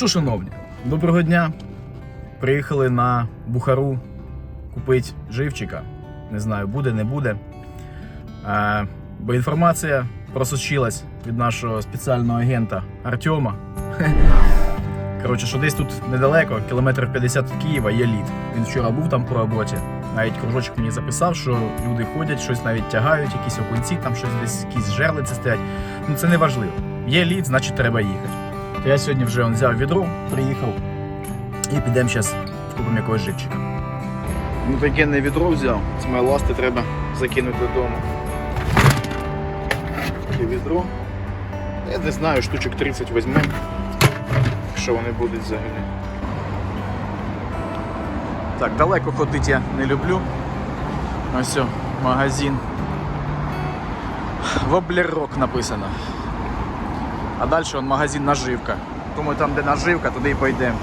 що, шановні, доброго дня. Приїхали на Бухару купити живчика. Не знаю, буде, не буде. Е, бо інформація просочилась від нашого спеціального агента Артема. Коротше, що десь тут недалеко, кілометр 50 від Києва, є лід. Він вчора був там по роботі. Навіть кружочок мені записав, що люди ходять, щось навіть тягають, якісь окунці, там щось десь, якісь жерлиці стоять. Ну це не важливо. Є лід, значить треба їхати. То я сьогодні вже он, взяв відро, приїхав і підемо зараз купимо якогось живчика. Ну таке не відро взяв, моєї ласти треба закинути додому. Таке відро. Я не знаю, штучок 30 візьмемо, якщо вони будуть взагалі. Так, далеко ходити я не люблю. Ось все, магазин. Воблерок написано. А далі он магазин наживка. Думаю, там, де наживка, туди і пойдемо.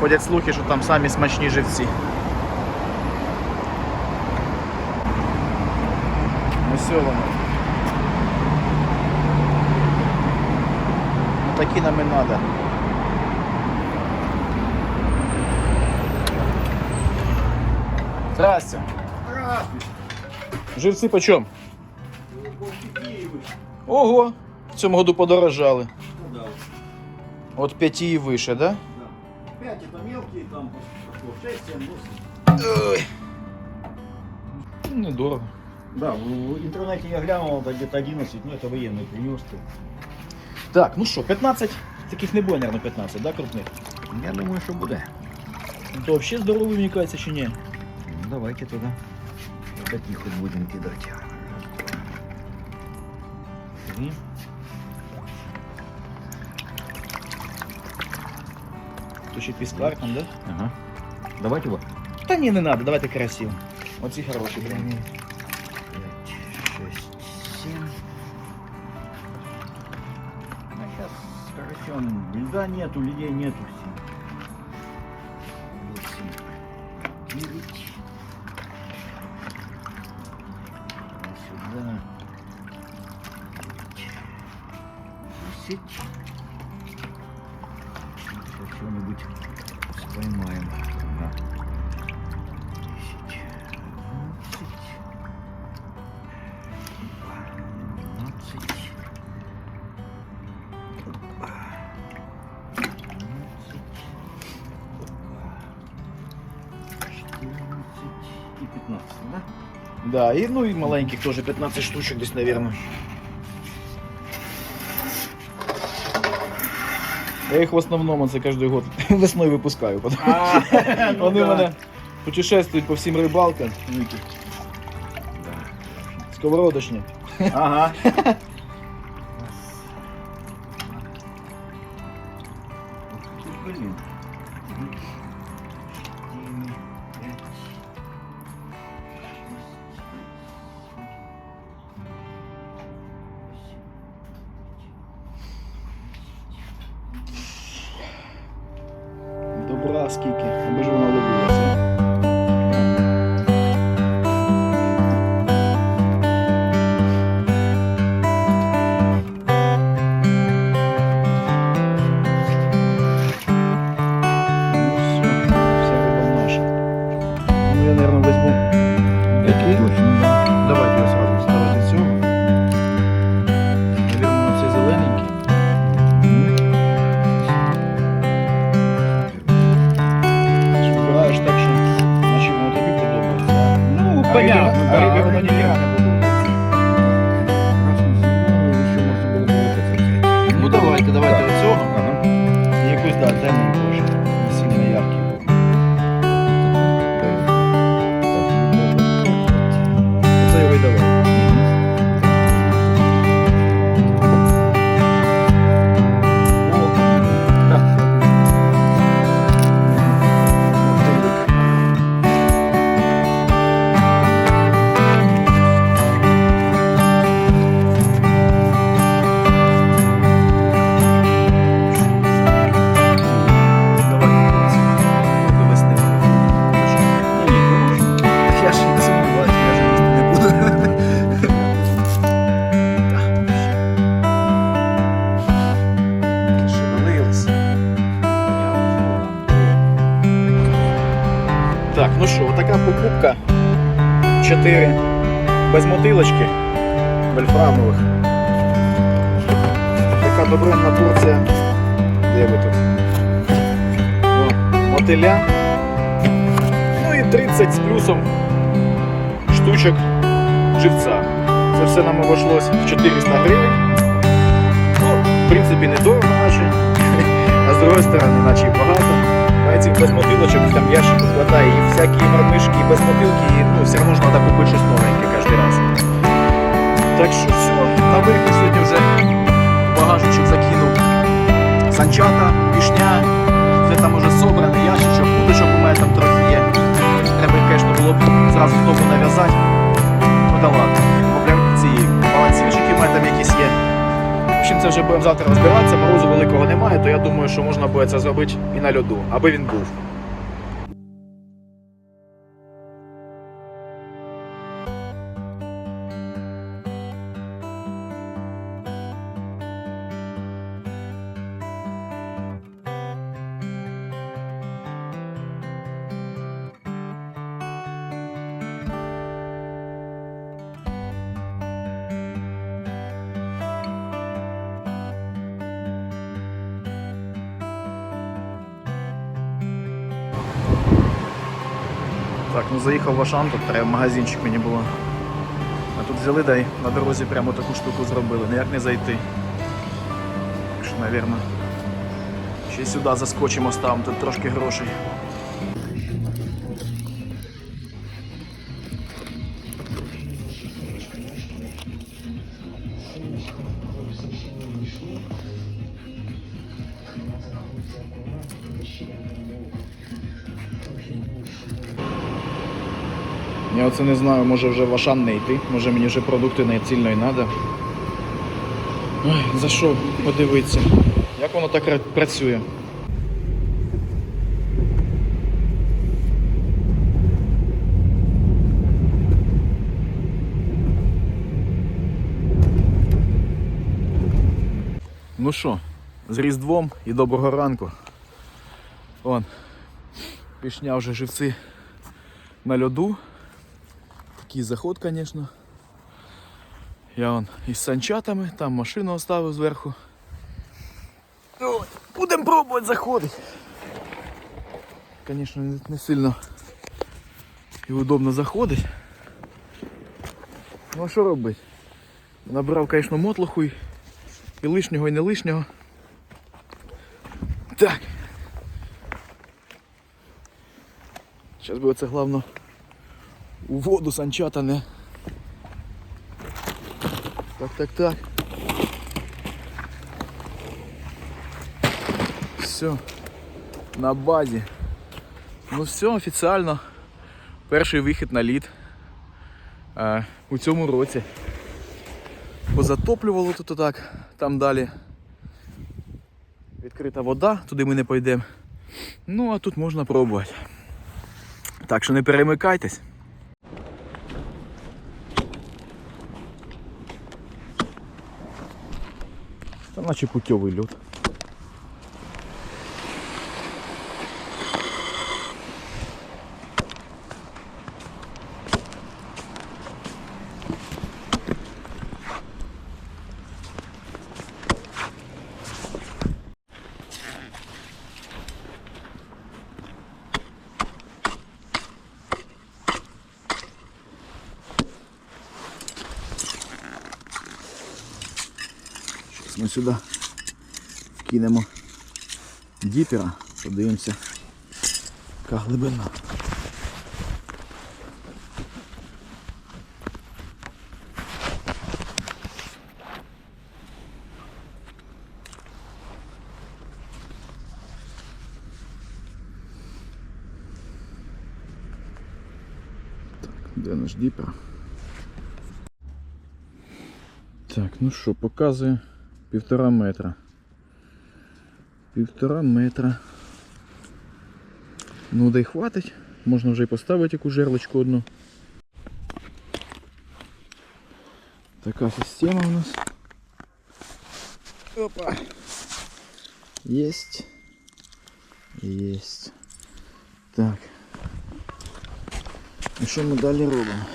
Ходять слухи, що там самі смачні живці. Ось воно. Ну такі нам і треба. Здрасте. Живці почем? Ого, в цьому году подорожали. Ну да, От 5 і вище, да? да. Пять это мелкие, там по 6, 7, 8. Ой. Недорого. Да, в, в интернете я глянул, это где-то 11, ну это военный принес. ты. Так, ну що, 15? Таких не буде, наверное, 15, да, крупних? Я думаю, що буде. Ну, то взагалі здоровий, мені кажеться, чи ні? Ну, давайте туда. Вот таких вот будем кидать. Ні. ще піскар там, да? Ага. Давайте вот. Та ні, не треба, давайте красиво. Оці хороші прям. 5, 6, 7. А сейчас, короче, он, льда нету, людей нету. Да, і, ну і маленьких теж 15 штучок десь, мабуть. Я їх в основному це кожен год весною випускаю. тому А, ну Вони да. мене путешествують по всім рибалкам. Да. Сковородочні. Ага. скільки, аби ж вона Така добренна порція. Де ви тут? Мотиля. Ну і 30 з плюсом штучок живця. Це все нам обійшлось в 400 гривень. Ну, в принципі, не дорого наче. А з другої сторони, наче і багато. А без мотилочок там ящику хватає і всякі мормишки, і без мотилки, і ну, все одно ж треба купити щось новеньке кожен раз. Так що все, на вихід сьогодні вже багажничок закинув санчата, вішня, все там уже собране, ящичок, куточок у мене там трохи є. Треба, звісно, було б зразу в тому нав'язати. Ну да ладно, Мовляв, ці балансірчики в мене там якісь є. В общем, це вже будемо завтра розбиратися, морозу великого немає, то я думаю, що можна буде це зробити і на льоду, аби він був. Заїхав в Ашан, тут треба магазинчик мені було. А тут взяли да й на дорозі прямо таку штуку зробили, ніяк не зайти. Так що, мабуть, ще сюди заскочимо, ставимо, тут трошки грошей. Я оце не знаю, може вже в Ашан не йти, може мені вже продукти не цільно і треба. Ой, за що подивитися? Як воно так працює? Ну що, з Різдвом і доброго ранку. Вон, пішня вже живці на льоду. Такий заход, звісно. Я вон із санчатами, там машину оставив зверху. Ой, Будемо пробувати заходити. Звісно, не, сильно і удобно заходить. Ну а що робити? Набрав, звісно, мотлоху і, лишнього, і не лишнього. Так. Зараз би оце головне у воду санчата не. Так, так, так. Все. На базі. Ну все, офіціально. Перший вихід на лід е, у цьому році. Позатоплювало тут отак, там далі. Відкрита вода, туди ми не пойдемо. Ну а тут можна пробувати. Так що не перемикайтесь. Наче путьовий льот. Сюди вкинемо діпера, подивимося, яка глибина. Де наш діпер? Так, ну що, показує півтора метра. Півтора метра. Ну да й хватить. Можна вже й поставити яку жерлочку одну. Така система у нас. Опа. Есть. Есть. Так. І що ми далі робимо?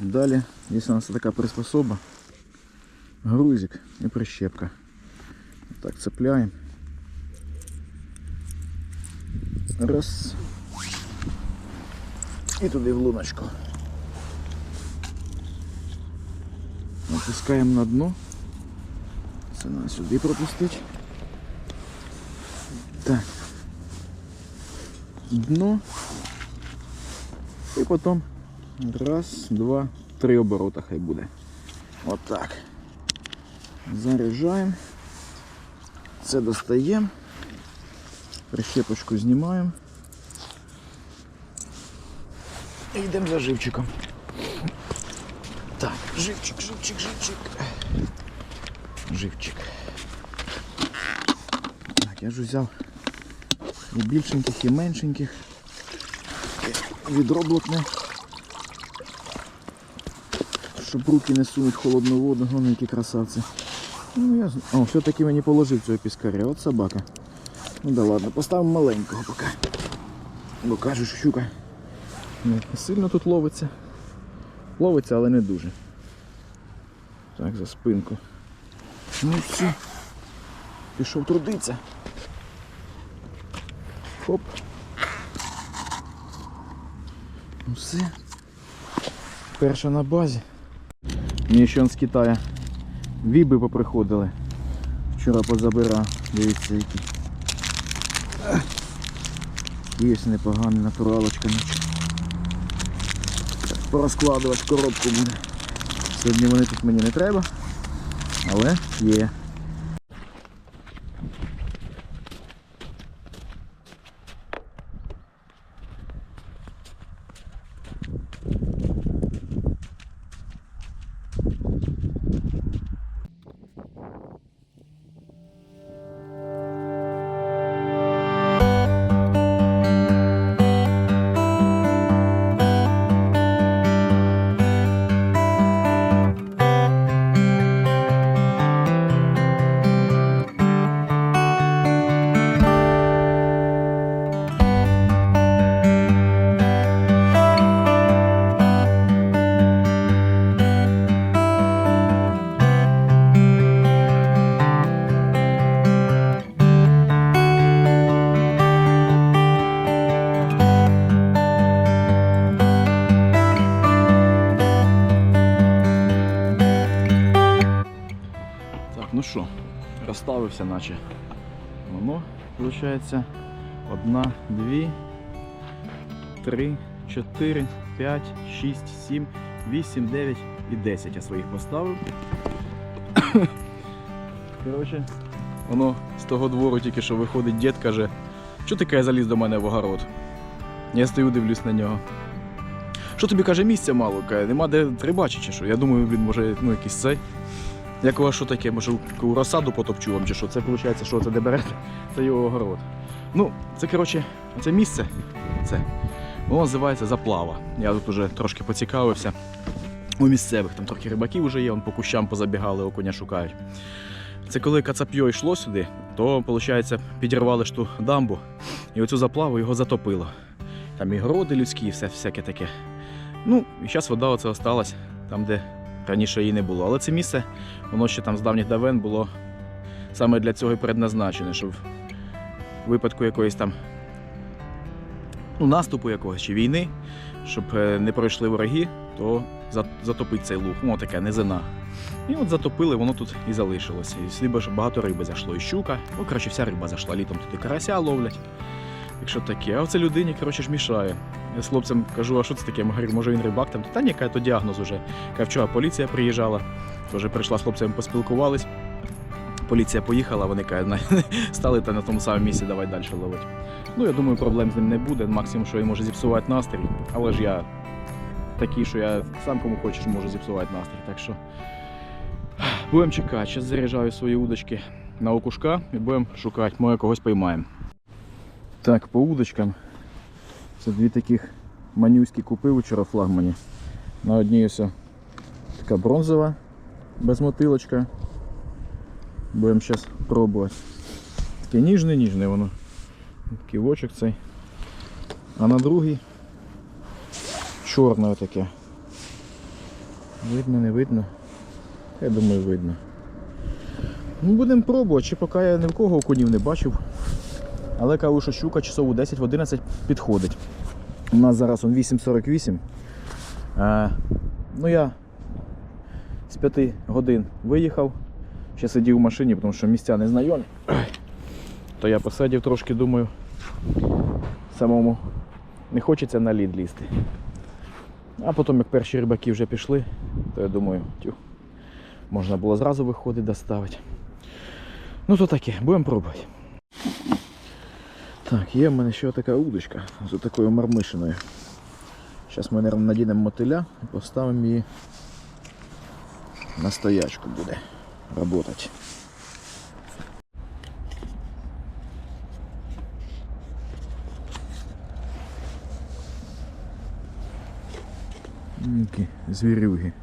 Далі є у нас така приспособа. Грузик і прищепка. Так, цепляємо. Раз. І туди в луночку. Опускаємо на дно. Це треба сюди пропустити. Так. Дно. І потім раз, два, три оборота хай буде. Отак. Заряджаємо. Це достаємо. Прищепочку знімаємо. І йдемо за живчиком. Так, живчик, живчик, живчик. Живчик. Так, я ж взяв і більшеньких, і меншеньких. Відро блокне. Щоб руки не сунуть холодну воду, вони які красавці. Ну, я... з- О, все-таки мені положив цього піскаря. От собака. Ну да ладно, поставимо маленького поки. Бо кажуть, щука не сильно тут ловиться. Ловиться, але не дуже. Так, за спинку. Ну все. Пішов трудиться. Хоп. Ну все. Перша на базі. Мені ще он з Китаю віби поприходили. Вчора позабирав. Дивіться які. Є непогана натуралочка. Так, Порозкладувати коробку буде. Сьогодні вони тут мені не треба, але є. Розставився, наче. Воно, виходить, одна, дві, три, чотири, п'ять, шість, сім, вісім, дев'ять і десять я своїх поставив. Коротше, воно з того двору тільки що виходить дід каже, що ти каже, заліз до мене в огород. Я стою, дивлюсь на нього. Що тобі каже, місця мало, каже, нема де рибачити чи що. Я думаю, він може ну, якийсь цей. Як у вас що таке? Може розсаду потопчу вам чи що? Це виходить, що це де берете? Це його огород. Ну, це коротше, це місце. Це. Воно називається заплава. Я тут уже трошки поцікавився. У місцевих там трохи рибаків вже є, вон по кущам позабігали, окуня шукають. Це коли кацап'йо йшло сюди, то, виходить, підірвали ж ту дамбу, і оцю заплаву його затопило. Там і городи людські, і все всяке таке. Ну, і зараз вода оце осталась там, де раніше її не було. Але це місце, воно ще там з давніх давен було саме для цього і предназначене, щоб в випадку якоїсь там ну, наступу якогось чи війни, щоб е, не пройшли вороги, то затопить цей луг. Ну, така низина. І от затопили, воно тут і залишилося. І ж багато риби зайшло. І щука, ну, коротше, вся риба зайшла. Літом тут і карася ловлять. Якщо таке, а оце людині, коротше ж мішає. Я з хлопцем кажу, а що це таке? Я говорю, може він рибак там. Та ні, каже, то діагноз уже. Каже, вчора поліція приїжджала, теж прийшла з хлопцями, поспілкувались. Поліція поїхала, вони каже, «На- стали та на тому самому місці, давай далі ловити. Ну, я думаю, проблем з ним не буде. Максимум, що він може зіпсувати настрій. Але ж я такий, що я сам кому хочеш можу зіпсувати настрій. Так що будемо чекати. Зараз заряджаю свої удочки на окушка і будемо шукати, може когось поймаємо. Так, по удочкам. Це дві таких манюські купив вчора флагмані. На одній ось така бронзова, без мотилочка. Будемо зараз пробувати. Таке ніжне-ніжне воно. Ківочок цей. А на другій чорне таке. Видно, не видно. Я думаю, видно. Ну, будемо пробувати, чи поки я ні в кого окунів не бачив. Але кажу, що щука часов у 10 в 11 підходить. У нас зараз он 8.48. Е, ну я з 5 годин виїхав. Ще сидів в машині, тому що місця не знайомі. То я посидів трошки, думаю, самому не хочеться на лід лізти. А потім, як перші рибаки вже пішли, то я думаю, тю, можна було зразу виходити, доставити. Ну то таке, будемо пробувати. Так, є в мене ще така удочка з такою мармишиною. Зараз ми, мабуть, надінемо мотиля і поставимо її на стоячку буде працювати. Які звірюги.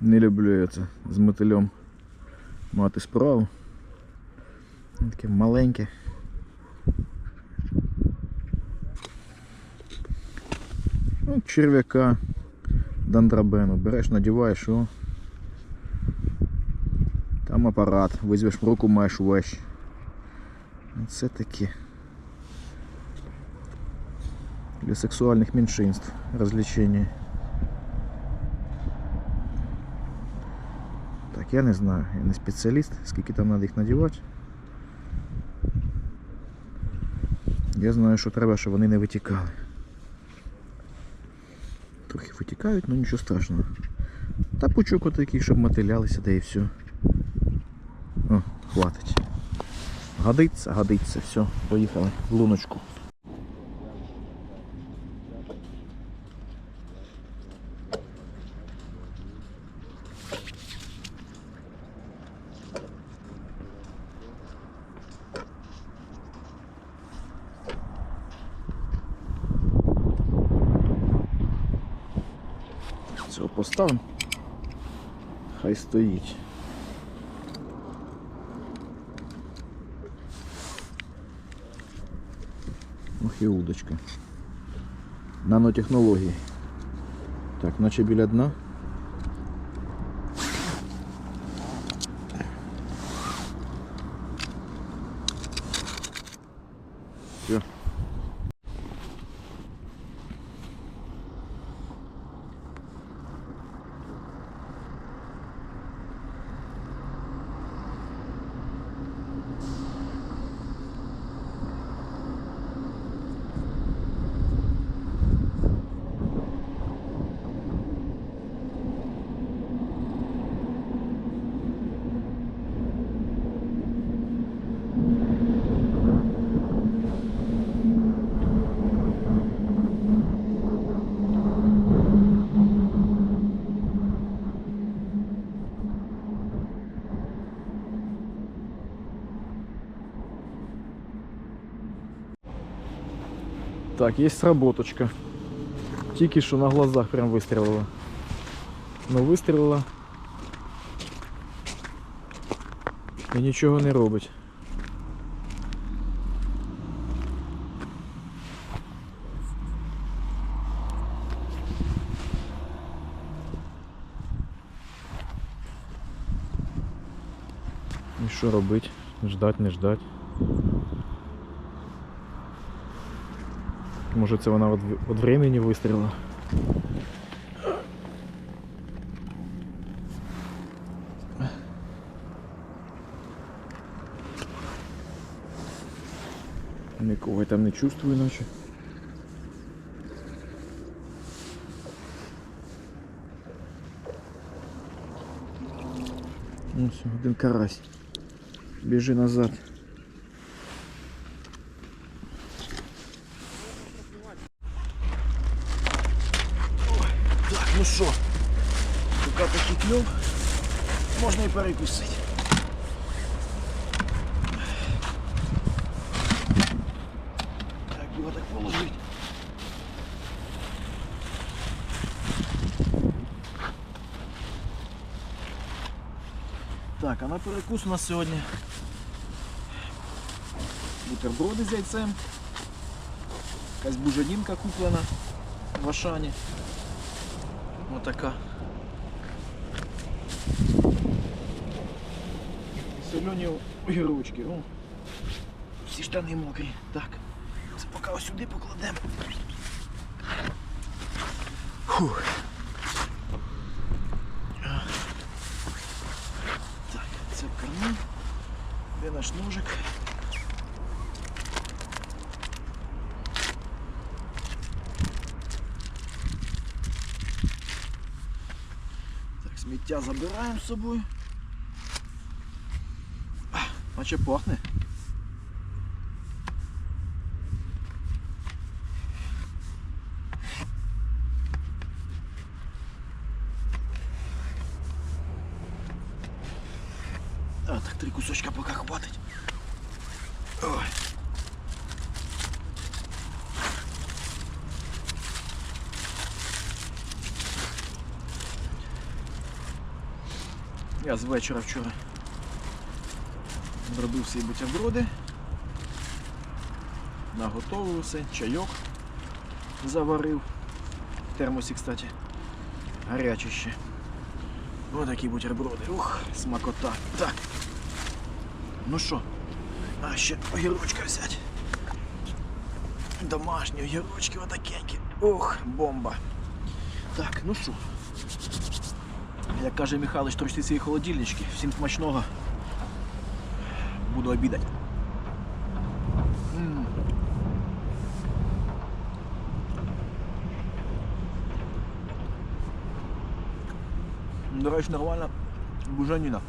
Не люблю я це з мотилем мати справу. Він Таке маленьке. Ну, черв'яка дандрабену. Береш, надіваєш, о. Там апарат, визвеш в руку, маєш вещь. Це таке. Для сексуальних меншинств развлечения. Я не знаю, я не спеціаліст, скільки там треба їх надівати. Я знаю, що треба, щоб вони не витікали. Трохи витікають, але нічого страшного. Та пучок отакий, щоб мотилялися, да і все. О, хватить. Годиться, годиться, все, поїхали в луночку. Поставимо. Хай стоїть. Ох і удочка. Нанотехнології. Так, наче біля дна. Так, є сработочка. Тільки що на глазах прям вистрілила. Ну вистрілила. І нічого не робить. І що робить? Ждать, не ждать. Може це вона від, від времени вистрілила. Нікого я там не чувствую наче. Ну все, один карась. Біжи назад. що, поки такий кльов, можна і перекусити. Так, його так положити. Так, а на перекус у нас сьогодні бутерброди з яйцем Якась бужанінка куплена в Ашані. Отака. Солені огірочки. О. Всі штани мокрі. Так. Це поки ось сюди покладемо. Фух. Так, це в карман. Де наш ножик? Так, сміття забираємо з собою. Наче пахне. А, так три кусочка пока хватить. Ой. Я з вечора вчора зробив всі бутерброди. Наготовив все, чайок заварив. В термосі, кстати, гарячий ще. Ось такі бутерброди. Ух, смакота. Так. Ну що? А ще огірочка взяти. Домашні огірочки отакенькі. Ох, бомба. Так, ну що? Як каже Михайлович, трусьте цієї холодильнички. Всім смачного. Буду обідати. До речі, нормальна бужаніна.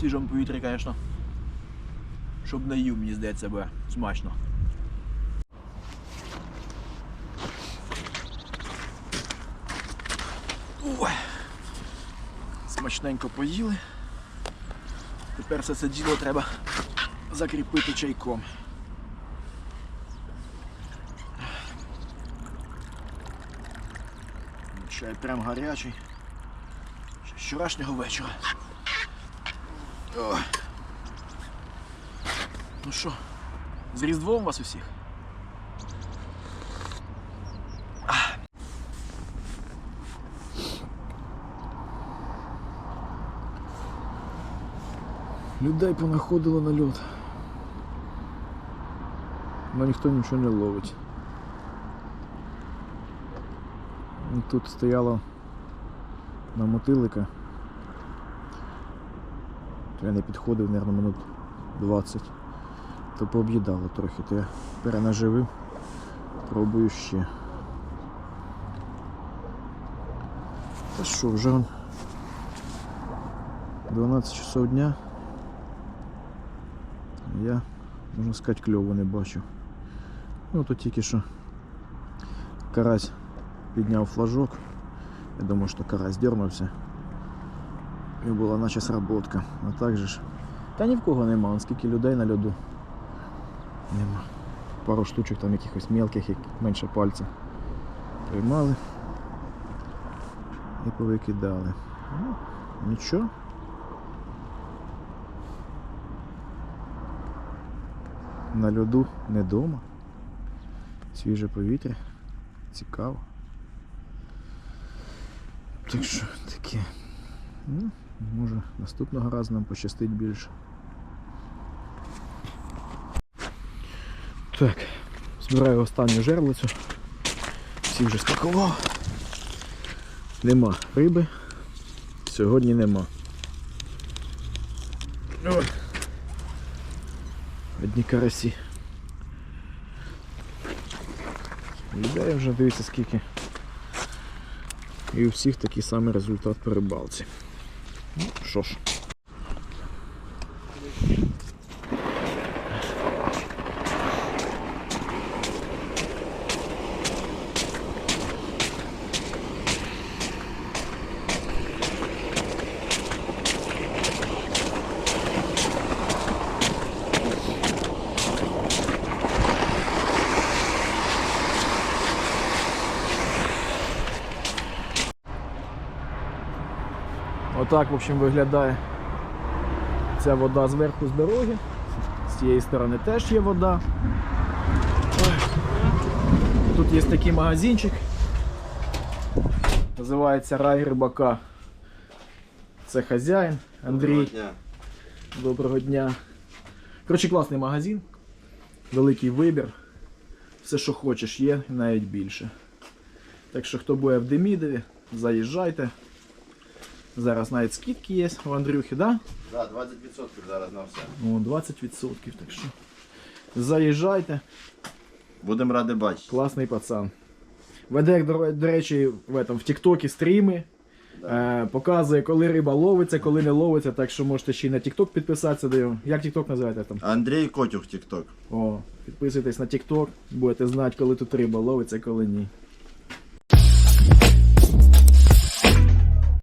Свіжому повітрі, звісно. Щоб не їв, мені здається, буде смачно. Ой. Смачненько поїли. Тепер все це діло треба закріпити чайком. Чай прям гарячий. Ще з вчорашнього вечора. Ой. Ну що, з Різдвом вас усіх? Людей понаходило на льот. Но ніхто нічого не ловить. І Тут стояло на мотилика. То я не підходив, мабуть, минут 20. То пооб'їдало трохи, то я перенаживив. Пробую ще. Та що, вже он 12 часов дня. Я, можна сказати, кльову не бачу. Ну тут тільки що карась підняв флажок. Я думаю, що карась дернувся. І була наче сработка. А так же ж. Та ні в кого нема, скільки людей на льоду. Нема. Пару штучок там якихось мелких, як менше пальця. Поймали і повикидали. Ну, нічого. На льоду не дома. Свіже повітря. Цікаво. Так що таке. Ну, може наступного разу нам пощастить більше. Так, збираю останню жерлицю. Всі вже спакував. Нема риби. Сьогодні нема. Одні карасі. Людей вже дивіться скільки. І у всіх такий самий результат по рибалці. Ну, що ж. Отак, в общем, виглядає ця вода зверху з дороги. З цієї сторони теж є вода. Тут є такий магазинчик. Називається Рай Рибака. Це хазяїн Андрій. Доброго дня. Коротше, класний магазин. Великий вибір. Все, що хочеш, є, навіть більше. Так що, хто буде в Демідові, заїжджайте. Зараз навіть скидки є у Андрюхи, да? Да, 20% зараз на все. О, 20%, так що. Заїжджайте, Будемо раді бачити. класний пацан. Веде, до, речі, в, этом, в Тіктокі стріми. Е, показує, коли риба ловиться, коли не ловиться, так що можете ще й на Тікток підписатися до. Як Тікток називаєте там? Андрій Котюх, TikTok. О, підписуйтесь на TikTok, будете знати, коли тут риба ловиться, коли ні.